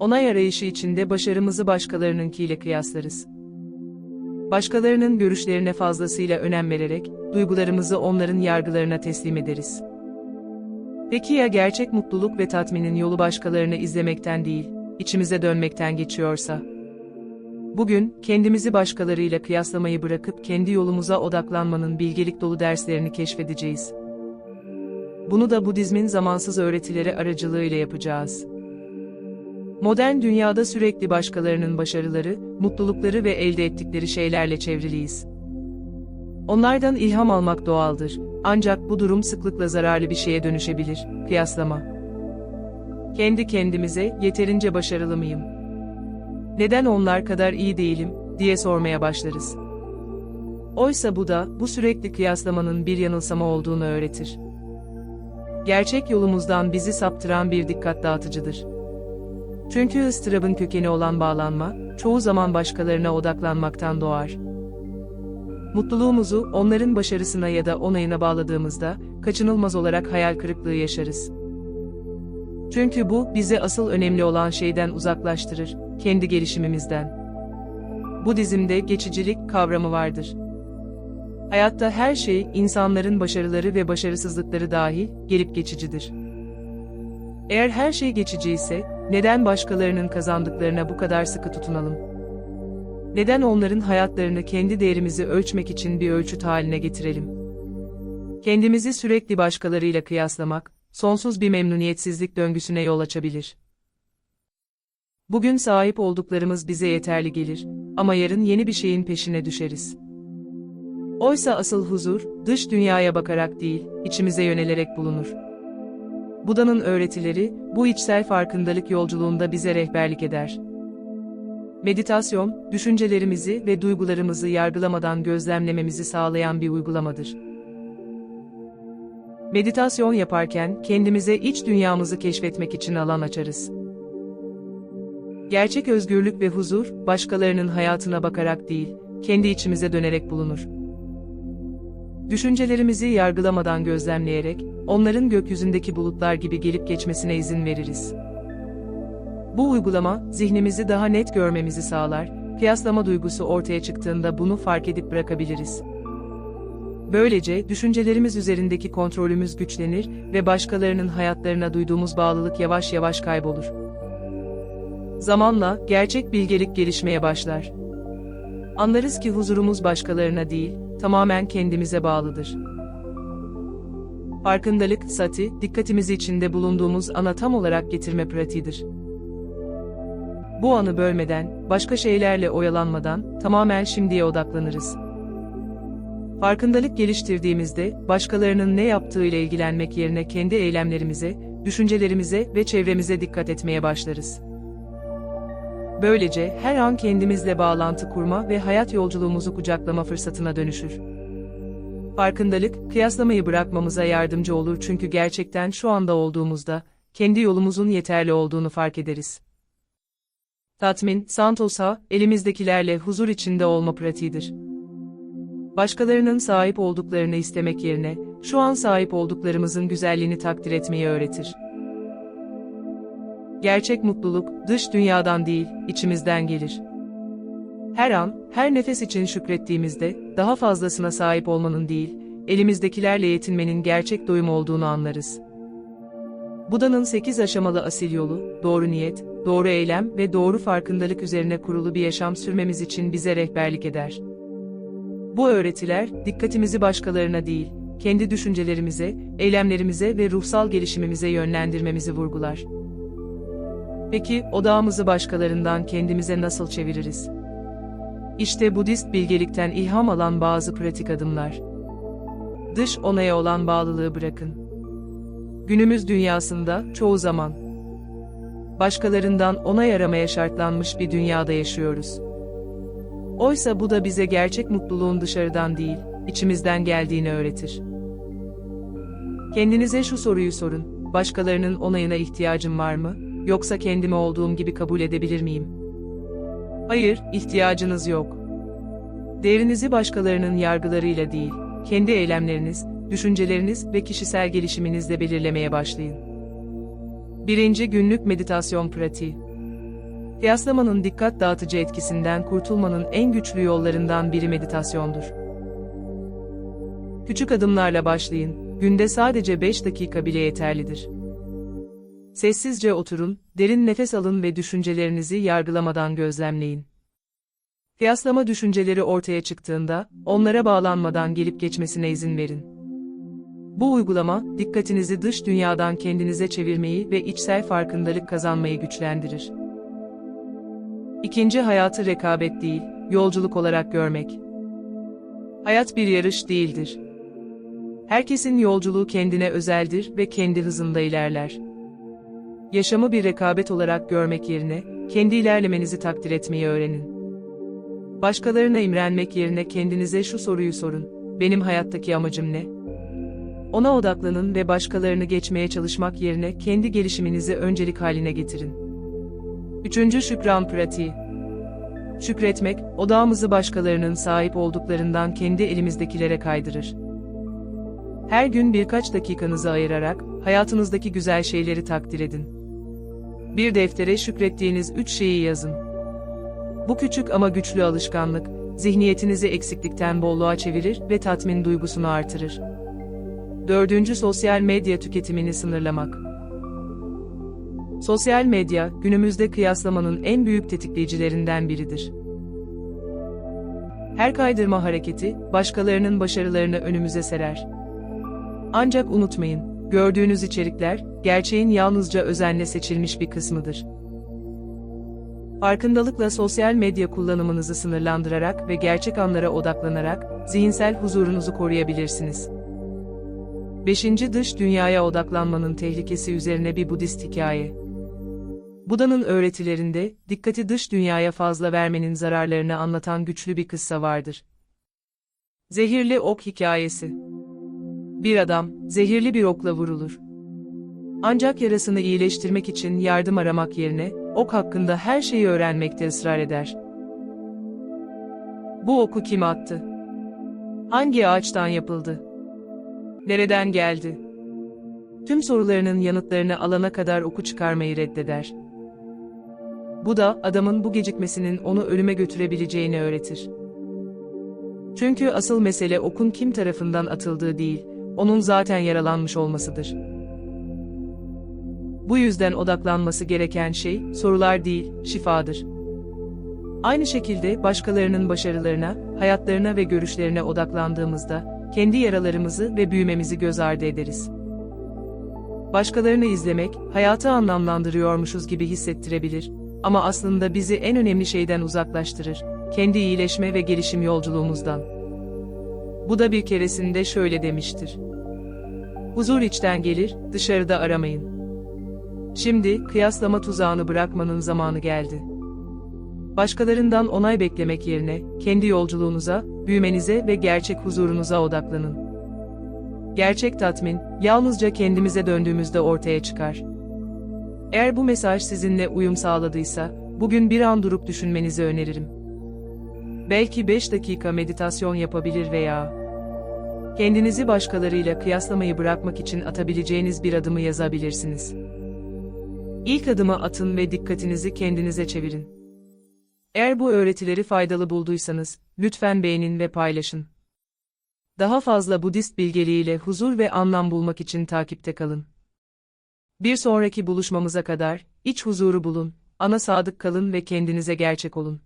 Onay arayışı içinde başarımızı başkalarınınkiyle kıyaslarız. Başkalarının görüşlerine fazlasıyla önem vererek, duygularımızı onların yargılarına teslim ederiz. Peki ya gerçek mutluluk ve tatminin yolu başkalarını izlemekten değil, içimize dönmekten geçiyorsa? Bugün, kendimizi başkalarıyla kıyaslamayı bırakıp kendi yolumuza odaklanmanın bilgelik dolu derslerini keşfedeceğiz. Bunu da Budizmin zamansız öğretileri aracılığıyla yapacağız. Modern dünyada sürekli başkalarının başarıları, mutlulukları ve elde ettikleri şeylerle çevriliyiz. Onlardan ilham almak doğaldır. Ancak bu durum sıklıkla zararlı bir şeye dönüşebilir. Kıyaslama. Kendi kendimize yeterince başarılı mıyım? Neden onlar kadar iyi değilim diye sormaya başlarız. Oysa bu da bu sürekli kıyaslamanın bir yanılsama olduğunu öğretir. Gerçek yolumuzdan bizi saptıran bir dikkat dağıtıcıdır. Çünkü ıstırabın kökeni olan bağlanma, çoğu zaman başkalarına odaklanmaktan doğar. Mutluluğumuzu onların başarısına ya da onayına bağladığımızda, kaçınılmaz olarak hayal kırıklığı yaşarız. Çünkü bu, bizi asıl önemli olan şeyden uzaklaştırır, kendi gelişimimizden. Budizm'de geçicilik kavramı vardır. Hayatta her şey, insanların başarıları ve başarısızlıkları dahil, gelip geçicidir. Eğer her şey geçici ise, neden başkalarının kazandıklarına bu kadar sıkı tutunalım? Neden onların hayatlarını kendi değerimizi ölçmek için bir ölçüt haline getirelim? Kendimizi sürekli başkalarıyla kıyaslamak, sonsuz bir memnuniyetsizlik döngüsüne yol açabilir. Bugün sahip olduklarımız bize yeterli gelir ama yarın yeni bir şeyin peşine düşeriz. Oysa asıl huzur, dış dünyaya bakarak değil, içimize yönelerek bulunur. Buda'nın öğretileri, bu içsel farkındalık yolculuğunda bize rehberlik eder. Meditasyon, düşüncelerimizi ve duygularımızı yargılamadan gözlemlememizi sağlayan bir uygulamadır. Meditasyon yaparken kendimize iç dünyamızı keşfetmek için alan açarız. Gerçek özgürlük ve huzur, başkalarının hayatına bakarak değil, kendi içimize dönerek bulunur. Düşüncelerimizi yargılamadan gözlemleyerek, onların gökyüzündeki bulutlar gibi gelip geçmesine izin veririz. Bu uygulama, zihnimizi daha net görmemizi sağlar, kıyaslama duygusu ortaya çıktığında bunu fark edip bırakabiliriz. Böylece düşüncelerimiz üzerindeki kontrolümüz güçlenir ve başkalarının hayatlarına duyduğumuz bağlılık yavaş yavaş kaybolur. Zamanla gerçek bilgelik gelişmeye başlar. Anlarız ki huzurumuz başkalarına değil, tamamen kendimize bağlıdır. Farkındalık, sati, dikkatimizi içinde bulunduğumuz ana tam olarak getirme pratiğidir. Bu anı bölmeden, başka şeylerle oyalanmadan, tamamen şimdiye odaklanırız. Farkındalık geliştirdiğimizde, başkalarının ne yaptığıyla ilgilenmek yerine kendi eylemlerimize, düşüncelerimize ve çevremize dikkat etmeye başlarız. Böylece her an kendimizle bağlantı kurma ve hayat yolculuğumuzu kucaklama fırsatına dönüşür. Farkındalık, kıyaslamayı bırakmamıza yardımcı olur çünkü gerçekten şu anda olduğumuzda, kendi yolumuzun yeterli olduğunu fark ederiz. Tatmin, santosa, elimizdekilerle huzur içinde olma pratiğidir. Başkalarının sahip olduklarını istemek yerine, şu an sahip olduklarımızın güzelliğini takdir etmeyi öğretir. Gerçek mutluluk, dış dünyadan değil, içimizden gelir. Her an, her nefes için şükrettiğimizde, daha fazlasına sahip olmanın değil, elimizdekilerle yetinmenin gerçek doyum olduğunu anlarız. Buda'nın 8 aşamalı asil yolu, doğru niyet, doğru eylem ve doğru farkındalık üzerine kurulu bir yaşam sürmemiz için bize rehberlik eder. Bu öğretiler, dikkatimizi başkalarına değil, kendi düşüncelerimize, eylemlerimize ve ruhsal gelişimimize yönlendirmemizi vurgular. Peki, odağımızı başkalarından kendimize nasıl çeviririz? İşte Budist bilgelikten ilham alan bazı pratik adımlar. Dış onaya olan bağlılığı bırakın. Günümüz dünyasında, çoğu zaman, başkalarından onay aramaya şartlanmış bir dünyada yaşıyoruz. Oysa bu da bize gerçek mutluluğun dışarıdan değil, içimizden geldiğini öğretir. Kendinize şu soruyu sorun, başkalarının onayına ihtiyacım var mı, yoksa kendimi olduğum gibi kabul edebilir miyim? Hayır, ihtiyacınız yok. Değerinizi başkalarının yargılarıyla değil, kendi eylemleriniz, düşünceleriniz ve kişisel gelişiminizle belirlemeye başlayın. Birinci günlük meditasyon pratiği. Kıyaslamanın dikkat dağıtıcı etkisinden kurtulmanın en güçlü yollarından biri meditasyondur. Küçük adımlarla başlayın, günde sadece 5 dakika bile yeterlidir. Sessizce oturun, derin nefes alın ve düşüncelerinizi yargılamadan gözlemleyin. Kıyaslama düşünceleri ortaya çıktığında, onlara bağlanmadan gelip geçmesine izin verin. Bu uygulama, dikkatinizi dış dünyadan kendinize çevirmeyi ve içsel farkındalık kazanmayı güçlendirir. İkinci hayatı rekabet değil, yolculuk olarak görmek. Hayat bir yarış değildir. Herkesin yolculuğu kendine özeldir ve kendi hızında ilerler. Yaşamı bir rekabet olarak görmek yerine, kendi ilerlemenizi takdir etmeyi öğrenin. Başkalarına imrenmek yerine kendinize şu soruyu sorun. Benim hayattaki amacım ne? Ona odaklanın ve başkalarını geçmeye çalışmak yerine kendi gelişiminizi öncelik haline getirin. Üçüncü şükran pratiği. Şükretmek, odağımızı başkalarının sahip olduklarından kendi elimizdekilere kaydırır. Her gün birkaç dakikanızı ayırarak, hayatınızdaki güzel şeyleri takdir edin. Bir deftere şükrettiğiniz üç şeyi yazın. Bu küçük ama güçlü alışkanlık, zihniyetinizi eksiklikten bolluğa çevirir ve tatmin duygusunu artırır. Dördüncü sosyal medya tüketimini sınırlamak. Sosyal medya, günümüzde kıyaslamanın en büyük tetikleyicilerinden biridir. Her kaydırma hareketi, başkalarının başarılarını önümüze serer. Ancak unutmayın, gördüğünüz içerikler, gerçeğin yalnızca özenle seçilmiş bir kısmıdır. Farkındalıkla sosyal medya kullanımınızı sınırlandırarak ve gerçek anlara odaklanarak, zihinsel huzurunuzu koruyabilirsiniz. 5. Dış dünyaya odaklanmanın tehlikesi üzerine bir Budist hikaye. Buda'nın öğretilerinde, dikkati dış dünyaya fazla vermenin zararlarını anlatan güçlü bir kıssa vardır. Zehirli ok hikayesi. Bir adam, zehirli bir okla vurulur. Ancak yarasını iyileştirmek için yardım aramak yerine, ok hakkında her şeyi öğrenmekte ısrar eder. Bu oku kim attı? Hangi ağaçtan yapıldı? Nereden geldi? Tüm sorularının yanıtlarını alana kadar oku çıkarmayı reddeder. Bu da adamın bu gecikmesinin onu ölüme götürebileceğini öğretir. Çünkü asıl mesele okun kim tarafından atıldığı değil, onun zaten yaralanmış olmasıdır. Bu yüzden odaklanması gereken şey, sorular değil, şifadır. Aynı şekilde başkalarının başarılarına, hayatlarına ve görüşlerine odaklandığımızda, kendi yaralarımızı ve büyümemizi göz ardı ederiz. Başkalarını izlemek, hayatı anlamlandırıyormuşuz gibi hissettirebilir, ama aslında bizi en önemli şeyden uzaklaştırır, kendi iyileşme ve gelişim yolculuğumuzdan. Bu da bir keresinde şöyle demiştir. Huzur içten gelir, dışarıda aramayın. Şimdi, kıyaslama tuzağını bırakmanın zamanı geldi. Başkalarından onay beklemek yerine, kendi yolculuğunuza, büyümenize ve gerçek huzurunuza odaklanın. Gerçek tatmin, yalnızca kendimize döndüğümüzde ortaya çıkar. Eğer bu mesaj sizinle uyum sağladıysa, bugün bir an durup düşünmenizi öneririm. Belki 5 dakika meditasyon yapabilir veya kendinizi başkalarıyla kıyaslamayı bırakmak için atabileceğiniz bir adımı yazabilirsiniz. İlk adımı atın ve dikkatinizi kendinize çevirin. Eğer bu öğretileri faydalı bulduysanız, lütfen beğenin ve paylaşın. Daha fazla Budist bilgeliğiyle huzur ve anlam bulmak için takipte kalın. Bir sonraki buluşmamıza kadar, iç huzuru bulun, ana sadık kalın ve kendinize gerçek olun.